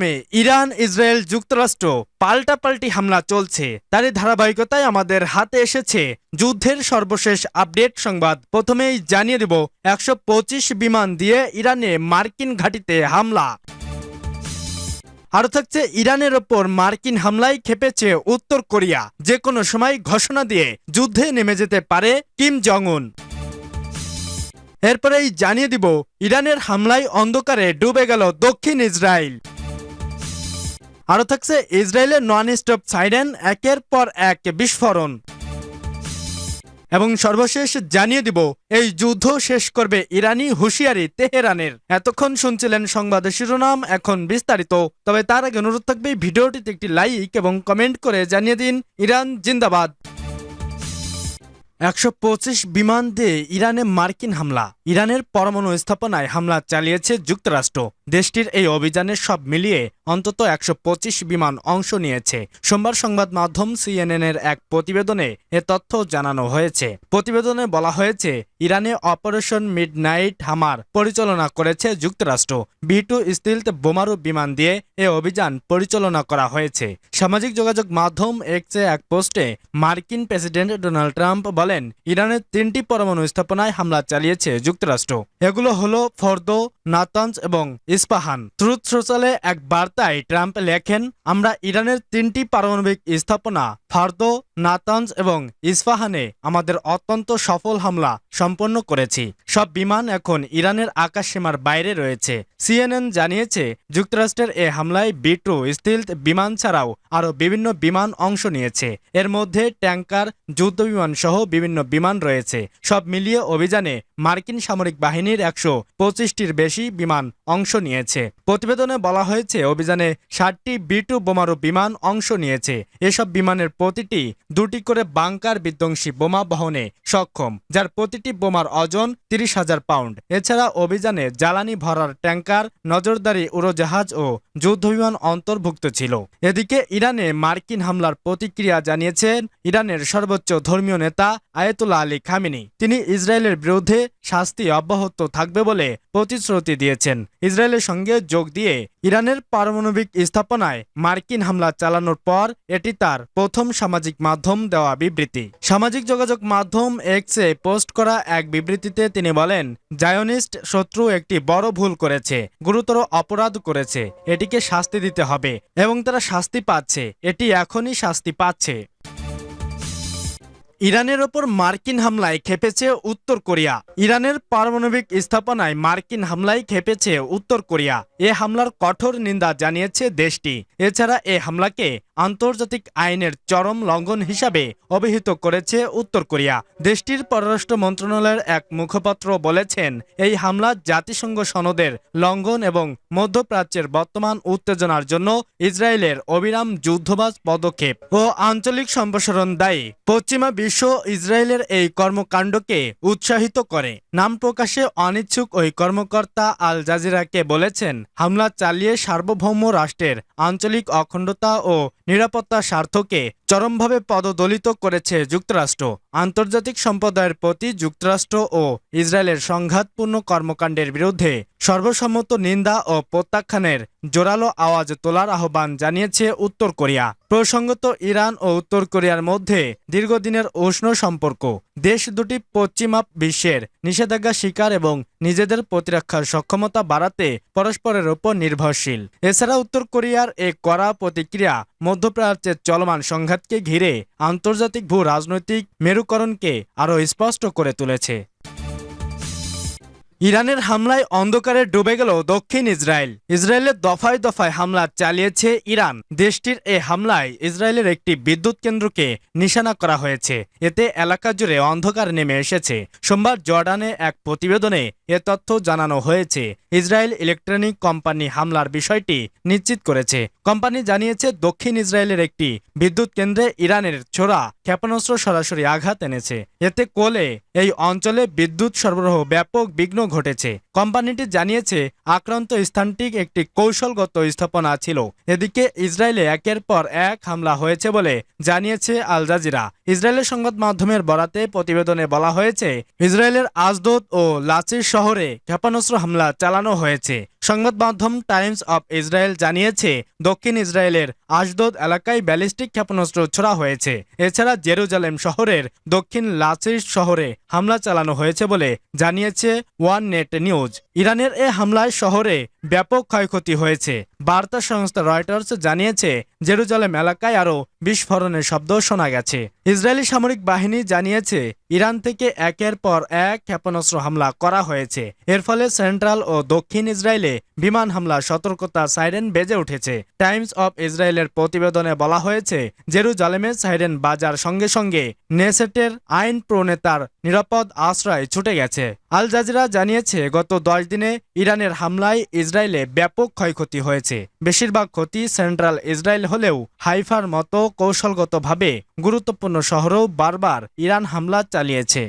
মে Iran, Israel যুক্তরাষ্ট্র পাল্টাপাল্টি হামলা চলছে। তারই ধারাবাহিকতায় আমাদের হাতে এসেছে যুদ্ধের সর্বশেষ আপডেট সংবাদ। প্রথমেই জানিয়ে দেব, একশো পঁচিশ বিমান দিয়ে ইরানে মার্কিন ঘাঁটিতে হামলা। আরও থাকছে, ইরানের ওপর মার্কিন হামলায় খেপেছে উত্তর কোরিয়া। যে কোনো সময় ঘোষণা দিয়ে যুদ্ধে নেমে যেতে পারে কিম জং উন এরপরেই জানিয়ে দিব, ইরানের হামলায় অন্ধকারে ডুবে গেল দক্ষিণ ইসরায়েল। আরও থাকছে ইসরায়েলের নন স্টপ সাইরেন, একের পর এক বিস্ফোরণ। এবং সর্বশেষ জানিয়ে দিব, এই যুদ্ধ শেষ করবে ইরানি হুঁশিয়ারি তেহরানের। এতক্ষণ শুনছিলেন সংবাদের শিরোনাম, এখন বিস্তারিত। তবে তার আগে অনুরোধ থাকবে, ভিডিওটিতে একটি লাইক এবং কমেন্ট করে জানিয়ে দিন, ইরান জিন্দাবাদ। একশো পঁচিশ বিমান দিয়ে ইরানে মার্কিন হামলা। ইরানের পরমাণু স্থাপনায় হামলা চালিয়েছে যুক্তরাষ্ট্র। দেশটির এই অভিযানের সব মিলিয়ে অন্তত একশো পঁচিশ বিমান অংশ নিয়েছে। সোমবার সংবাদ মাধ্যম সিএনএন এর এক প্রতিবেদনে এ তথ্য জানানো হয়েছে। প্রতিবেদনে বলা হয়েছে, ইরানে অপারেশন মিড নাইট হামার পরিচালনা করেছে যুক্তরাষ্ট্র। বি টু স্টিলথ বোমারু বিমান দিয়ে এ অভিযান পরিচালনা করা হয়েছে। সামাজিক যোগাযোগ মাধ্যম এক্সে এক পোস্টে মার্কিন প্রেসিডেন্ট ডোনাল্ড ট্রাম্প বলেন ইরানের তিনটি পরমাণু স্থাপনায় হামলা চালিয়েছে যুক্তরাষ্ট্র। এগুলো হলো ফর্দো নাতাঞ্জ এবং ইস্পাহান। ট্রুথ সোশ্যালে এক বার্তায় ট্রাম্প লেখেন, আমরা ইরানের তিনটি পারমাণবিক স্থাপনা, ফার্দো নাতাঞ্জ এবং ইস্পাহানে আমাদের অত্যন্ত সফল হামলা সম্পন্ন করেছি। সব বিমান এখন ইরানের আকাশসীমার বাইরে রয়েছে। সিএনএন জানিয়েছে, যুক্তরাষ্ট্রের এ হামলায় বি টু স্টিলথ বিমান ছাড়াও আরও বিভিন্ন বিমান অংশ নিয়েছে। এর মধ্যে ট্যাঙ্কার যুদ্ধবিমান সহ বিভিন্ন বিমান রয়েছে। সব মিলিয়ে অভিযানে মার্কিন সামরিক বাহিনীর একশো পঁচিশটির বেশি বিমান অংশ নিয়েছে। প্রতিবেদনে বলা হয়েছে, অভিযানে ষাটটি বি টু বোমারু বিমান অংশ নিয়েছে। এসব বিমানের প্রতিটি দুটি করে বাংকার বিধ্বংসী বোমা বহনে সক্ষম, যার প্রতিটি বোমার ওজন তিরিশ হাজার পাউন্ড। এছাড়া অভিযানে জ্বালানি ভরার ট্যাঙ্কার, নজরদারি উড়োজাহাজ ও যুদ্ধবিমান অন্তর্ভুক্ত ছিল। এদিকে ইরানে মার্কিন হামলার প্রতিক্রিয়া জানিয়েছেন ইরানের সর্বোচ্চ ধর্মীয় নেতা আয়েতুল্লাহ আলী খামিনি। তিনি ইসরায়েলের বিরুদ্ধে শাস্তি অব্যাহত থাকবে বলে প্রতিশ্রুতি দিয়েছেন। ইসরায়েলের সঙ্গে যোগ দিয়ে ইরানের পারমাণবিক স্থাপনায় মার্কিন হামলা চালানোর পর এটি তার প্রথম সামাজিক মাধ্যম দেওয়া বিবৃতি। সামাজিক যোগাযোগ মাধ্যম এক্সে পোস্ট করা এক বিবৃতিতে তিনি বলেন, জায়নিস্ট শত্রু একটি বড় ভুল করেছে, গুরুতর অপরাধ করেছে, এটিকে শাস্তি দিতে হবে এবং তারা শাস্তি পাচ্ছে, এটি এখনই শাস্তি পাচ্ছে। ইরানের ওপর মার্কিন হামলায় খেপেছে উত্তর কোরিয়া। ইরানের পারমাণবিক স্থাপনায় মার্কিন হামলায় খেপেছে উত্তর কোরিয়া। এ হামলার কঠোর নিন্দা জানিয়েছে দেশটি। এছাড়া এ হামলাকে আন্তর্জাতিক আইনের চরম লঙ্ঘন হিসাবে অভিহিত করেছে উত্তর কোরিয়া। দেশটির পররাষ্ট্র মন্ত্রণালয়ের এক মুখপাত্র বলেছেন, এই হামলা জাতিসংঘ সনদের লঙ্ঘন এবং মধ্যপ্রাচ্যের বর্তমান উত্তেজনার জন্য ইসরায়েলের অবিরাম যুদ্ধবাজ পদক্ষেপ ও আঞ্চলিক সম্প্রসারণ দায়ী। পশ্চিমা বিশ্ব ইসরায়েলের এই কর্মকাণ্ডকে উৎসাহিত করে। নাম প্রকাশে অনিচ্ছুক ওই কর্মকর্তা আল জাজিরাকে বলেছেন, হামলা চালিয়ে সার্বভৌম রাষ্ট্রের আঞ্চলিক অখণ্ডতা ও নিরাপত্তা স্বার্থকে চরমভাবে পদদলিত করেছে যুক্তরাষ্ট্র। আন্তর্জাতিক সম্প্রদায়ের প্রতি যুক্তরাষ্ট্র ও ইসরায়েলের সংঘাতপূর্ণ কর্মকাণ্ডের বিরুদ্ধে সর্বসম্মত নিন্দা ও প্রত্যাখ্যানের জোরালো আওয়াজ তোলার আহ্বান জানিয়েছে উত্তর কোরিয়া। প্রসঙ্গত, ইরান ও উত্তর কোরিয়ার মধ্যে দীর্ঘদিনের উষ্ণ সম্পর্ক। দেশ দুটি পশ্চিমা বিশ্বের নিষেধাজ্ঞা শিকার এবং নিজেদের প্রতিরক্ষার সক্ষমতা বাড়াতে পরস্পরের ওপর নির্ভরশীল। এছাড়া উত্তর কোরিয়ার এ কড়া প্রতিক্রিয়া মধ্যপ্রাচ্যের চলমান সংঘাতকে ঘিরে আন্তর্জাতিক ভূ রাজনৈতিক মেরুকরণকে আরও স্পষ্ট করে তুলেছে। ইরানের হামলায় অন্ধকারে ডুবে গেল দক্ষিণ ইসরায়েল। ইসরায়েলের দফায় দফায় হামলা চালিয়েছে ইরান। দেশটির এ হামলায় ইসরায়েলের একটি বিদ্যুৎ কেন্দ্রকে নিশানা করা হয়েছে। এতে এলাকা জুড়ে অন্ধকার নেমে এসেছে। সোমবার জর্ডানে এক প্রতিবেদনে এ তথ্য জানানো হয়েছে। ইসরায়েল ইলেকট্রনিক কোম্পানি হামলার বিষয়টি নিশ্চিত করেছে। কোম্পানি জানিয়েছে, দক্ষিণ ইসরায়েলের একটি বিদ্যুৎ কেন্দ্রে ইরানের ছোড়া ক্ষেপণাস্ত্র সরাসরি আঘাত এনেছে। এতে কোলে এই অঞ্চলে বিদ্যুৎ সরবরাহ ব্যাপক বিঘ্ন ঘটেছে। কোম্পানিটি জানিয়েছে, আক্রান্ত স্থানটি একটি কৌশলগত স্থাপনা ছিল। এদিকে ইসরায়েলে একের পর এক হামলা হয়েছে বলে জানিয়েছে আল জাজিরা। ইসরায়েলের সংবাদ মাধ্যমের বরাতে প্রতিবেদনে বলা হয়েছে, ইসরায়েলের আজদোদ ও লাচির শহরে ক্ষেপণাস্ত্র হামলা চালানো হয়েছে। সংবাদ মাধ্যম টাইমস অব ইসরায়েল জানিয়েছে, দক্ষিণ ইসরায়েলের আশদোদ এলাকায় ব্যালিস্টিক ক্ষেপণাস্ত্র ছোড়া হয়েছে। এছাড়া জেরুজালেম শহরের দক্ষিণ লাচিস শহরে হামলা চালানো হয়েছে বলে জানিয়েছে ওয়ান নেট নিউজ। ইরানের এ হামলায় শহরে ব্যাপক ক্ষয়ক্ষতি হয়েছে। বার্তা সংস্থা রয়টার্স জানিয়েছে, জেরুজালেম এলাকায় আরও বিস্ফোরণের শব্দ শোনা গেছে। ইসরায়েলি সামরিক বাহিনী জানিয়েছে, ইরান থেকে একের পর এক ক্ষেপণাস্ত্র হামলা করা হয়েছে। এর ফলে সেন্ট্রাল ও দক্ষিণ ইসরায়েলে বিমান হামলা সতর্কতা সাইরেন বেজে উঠেছে। টাইমস অব ইসরায়েলের প্রতিবেদনে বলা হয়েছে, জেরুজালেমে সাইরেন বাজার সঙ্গে সঙ্গে নেসেটের আইন প্রণেতার নিরাপদ আশ্রয় ছুটে গেছে। আল জাজিরা জানিয়েছে, গত দশ দিনে ইরানের হামলায় ইসরায়েলে ব্যাপক ক্ষয়ক্ষতি হয়েছে। বেশিরভাগ ক্ষতি সেন্ট্রাল ইসরায়েল হলেও হাইফার মতো কৌশলগতভাবে গুরুত্বপূর্ণ শহরেও বারবার ইরান হামলা চালিয়েছে।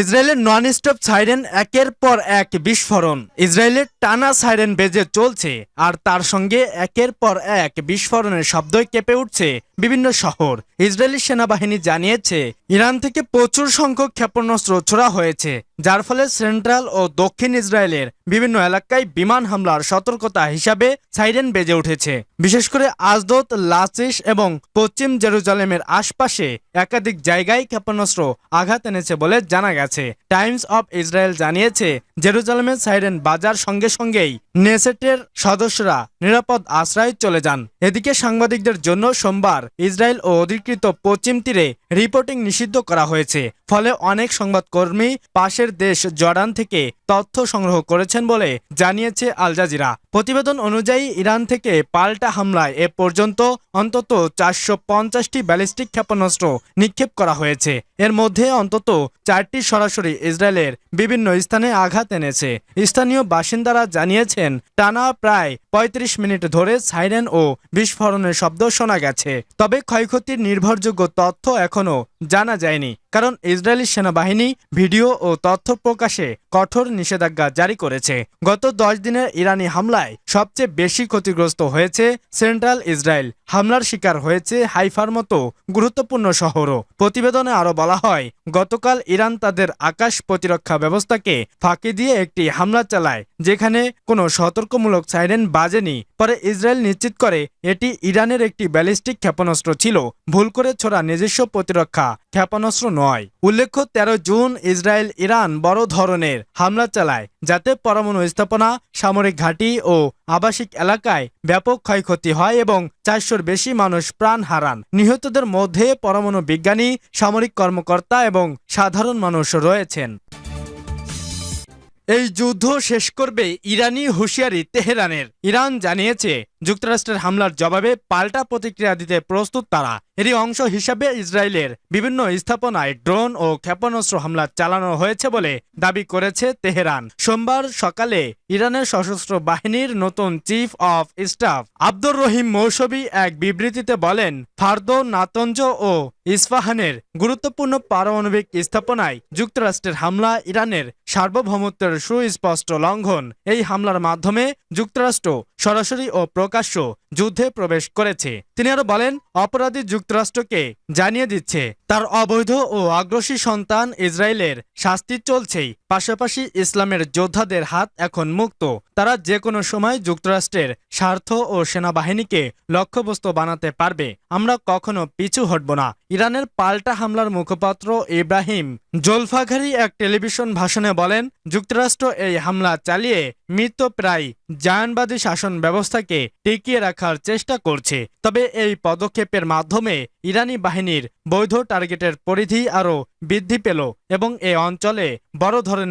ইসরায়েলের নন স্টপ সাইরেন একের পর এক বিস্ফোরণ। ইসরায়েলের টানা সাইরেন বেজে চলছে, আর তার সঙ্গে একের পর এক বিস্ফোরণের শব্দই কেঁপে উঠছে বিভিন্ন শহর। ইসরায়েলি সেনাবাহিনী জানিয়েছে, ইরান থেকে প্রচুর সংখ্যক ক্ষেপণাস্ত্র ছোড়া হয়েছে, যার ফলে সেন্ট্রাল ও দক্ষিণ ইসরায়েলের বিভিন্ন এলাকায় বিমান হামলার সতর্কতা হিসাবে সাইরেন বেজে উঠেছে। বিশেষ করে আজদত, লাচিস এবং পশ্চিম জেরুজালেমের আশপাশে একাধিক জায়গায় ক্ষেপণাস্ত্র আঘাত এনেছে বলে জানা গেছে। টাইমস অব ইসরায়েল জানিয়েছে জেরুজালেমের সাইরেন বাজার সঙ্গে সঙ্গেই নেসেটের সদস্যরা নিরাপদ আশ্রয় চলে যান। এদিকে সাংবাদিকদের জন্য সোমবার ইসরায়েল ও অধিকৃত পশ্চিম তীরে রিপোর্টিং নিষিদ্ধ করা হয়েছে। ফলে অনেক সংবাদকর্মী পাশের দেশ জর্ডান থেকে তথ্য সংগ্রহ করেছেন বলে জানিয়েছে আল জাজিরা। প্রতিবেদন অনুযায়ী, ইরান থেকে পাল্টা হামলায় এ পর্যন্ত অন্তত চারশো পঞ্চাশটি ব্যালিস্টিক ক্ষেপণাস্ত্র নিক্ষেপ করা হয়েছে। এর মধ্যে অন্তত চারটি সরাসরি ইসরায়েলের বিভিন্ন স্থানে আঘাত এনেছে। স্থানীয় বাসিন্দারা জানিয়েছেন, টানা প্রায় ৩৫ মিনিট ধরে সাইরেন ও বিস্ফোরণের শব্দ শোনা গেছে। তবে ক্ষয়ক্ষতির নির্ভরযোগ্য তথ্য এখনও জানা যায়নি। কারণ ইসরায়েলি সেনাবাহিনী ভিডিও ও তথ্য প্রকাশে কঠোর নিষেধাজ্ঞা জারি করেছে। গত দশ দিনের ইরানি হামলায় সবচেয়ে বেশি ক্ষতিগ্রস্ত হয়েছে সেন্ট্রাল ইসরায়েল। হামলার শিকার হয়েছে হাইফার মতো গুরুত্বপূর্ণ শহরও। প্রতিবেদনে আরও বলা হয়, গতকাল ইরান তাদের আকাশ প্রতিরক্ষা ব্যবস্থাকে ফাঁকি দিয়ে একটি হামলা চালায়, যেখানে কোনো সতর্কমূলক সাইরেন বাজেনি। পরে ইসরায়েল নিশ্চিত করে, এটি ইরানের একটি ব্যালিস্টিক ক্ষেপণাস্ত্র ছিল। ভুল করে ছোড়া নিজস্ব প্রতিরক্ষা ক্ষেপণাস্ত্র নয়। উল্লেখ্য, তেরো জুন ইসরায়েল ইরান বড় ধরনের হামলা চালায়, যাতে পরমাণু স্থাপনা, সামরিক ঘাঁটি ও আবাসিক এলাকায় ব্যাপক ক্ষয়ক্ষতি হয় এবং চারশোর বেশি মানুষ প্রাণ হারান। নিহতদের মধ্যে পরমাণু বিজ্ঞানী, সামরিক কর্মকর্তা এবং সাধারণ মানুষ রয়েছেন। এই যুদ্ধ শেষ করবে ইরানি হুঁশিয়ারি তেহরানের। ইরান জানিয়েছে যুক্তরাষ্ট্রের হামলার জবাবে পাল্টা প্রতিক্রিয়া দিতে প্রস্তুত তারা। এরই অংশ হিসাবে ইসরায়েলের বিভিন্ন স্থাপনায় ড্রোন ও ক্ষেপণাস্ত্র হামলা চালানো হয়েছে বলে দাবি করেছে তেহরান। সোমবার সকালে ইরানের সশস্ত্র বাহিনীর নতুন chief of staff Abdur Rahim Mousavi এক বিবৃতিতে বলেন, ফার্দো নাতঞ্জ ও ইস্পাহানের গুরুত্বপূর্ণ পারমাণবিক স্থাপনায় যুক্তরাষ্ট্রের হামলা ইরানের সার্বভৌমত্বের সুস্পষ্ট লঙ্ঘন। এই হামলার মাধ্যমে যুক্তরাষ্ট্র সরাসরি ও প্রকাশ্য যুদ্ধে প্রবেশ করেছে। তিনি আরও বলেন, অপরাধী যুক্তরাষ্ট্রকে জানিয়ে দিচ্ছে, তার অবৈধ ও আগ্রাসী সন্তান ইসরায়েলের শাস্তি চলছেই। পাশাপাশি ইসলামের যোদ্ধাদের হাত এখন মুক্ত। তারা যে কোনো সময় যুক্তরাষ্ট্রের স্বার্থ ও সেনাবাহিনীকে লক্ষ্যবস্তু বানাতে পারবে। আমরা কখনো পিছু হটব না। ইরানের পাল্টা হামলার মুখপাত্র ইব্রাহিম জোলফাঘারি এক টেলিভিশন ভাষণে বলেন, যুক্তরাষ্ট্র এই হামলা চালিয়ে মৃত প্রায় জায়ানবাদী শাসন ব্যবস্থাকে টিকিয়ে রাখার চেষ্টা করছে। তবে এই পদক্ষেপের মাধ্যমে ইরানি বাহিনীর বৈধ টার্গেটের পরিধি আরও বৃদ্ধি পেল এবং এ অঞ্চলে বড় ধরনের